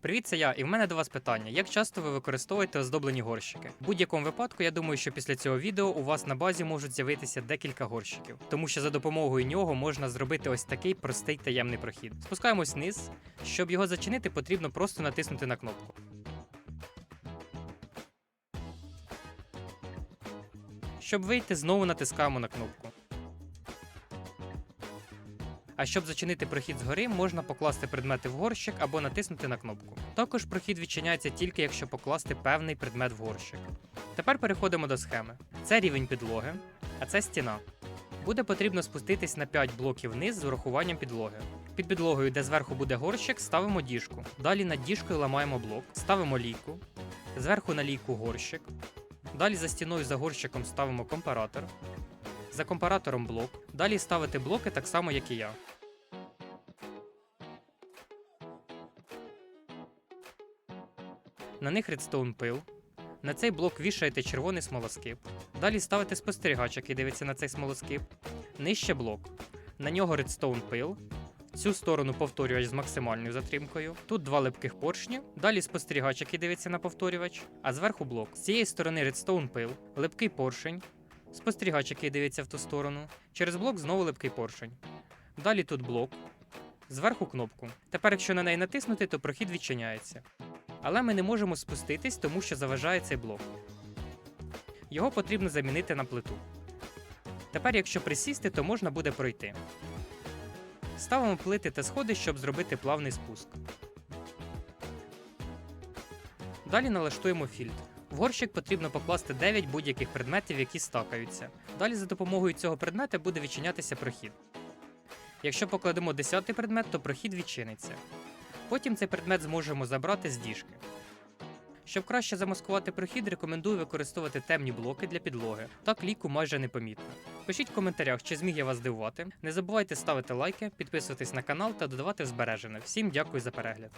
Привіт, це я, і в мене до вас питання: як часто ви використовуєте оздоблені горщики? В будь-якому випадку, я думаю, що після цього відео у вас на базі можуть з'явитися декілька горщиків, тому що за допомогою нього можна зробити ось такий простий таємний прохід. Спускаємось вниз. Щоб його зачинити, потрібно просто натиснути на кнопку. Щоб вийти, знову натискаємо на кнопку. А щоб зачинити прохід згори, можна покласти предмети в горщик або натиснути на кнопку. Також прохід відчиняється тільки якщо покласти певний предмет в горщик. Тепер переходимо до схеми. Це рівень підлоги, а це стіна. Буде потрібно спуститись на 5 блоків вниз з урахуванням підлоги. Під підлогою, де зверху буде горщик, ставимо діжку. Далі над діжкою ламаємо блок, ставимо лійку, зверху на лійку горщик. Далі за стіною за горщиком ставимо компаратор. За компаратором блок. Далі ставити блоки так само, як і я. На них редстоун пил. На цей блок вішаєте червоний смолоскип. Далі ставите спостерігач, який дивиться на цей смолоскип. Нижче блок. На нього редстоун пил. Цю сторону повторювач з максимальною затримкою. Тут два липких поршні. Далі спостерігач, який дивиться на повторювач. А зверху блок. З цієї сторони редстоун пил, липкий поршень. Спостерігач, який дивиться в ту сторону. Через блок знову липкий поршень. Далі тут блок. Зверху кнопку. Тепер, якщо на неї натиснути, то прохід відчиняється. Але ми не можемо спуститись, тому що заважає цей блок. Його потрібно замінити на плиту. Тепер, якщо присісти, то можна буде пройти. Ставимо плити та сходи, щоб зробити плавний спуск. Далі налаштуємо фільтр. В горщик потрібно покласти 9 будь-яких предметів, які стакаються. Далі за допомогою цього предмета буде відчинятися прохід. Якщо покладемо 10 предмет, то прохід відчиниться. Потім цей предмет зможемо забрати з діжки. Щоб краще замаскувати прохід, рекомендую використовувати темні блоки для підлоги. Так ліку майже непомітно. Пишіть в коментарях, чи зміг я вас здивувати. Не забувайте ставити лайки, підписуватись на канал та додавати в збережене. Всім дякую за перегляд.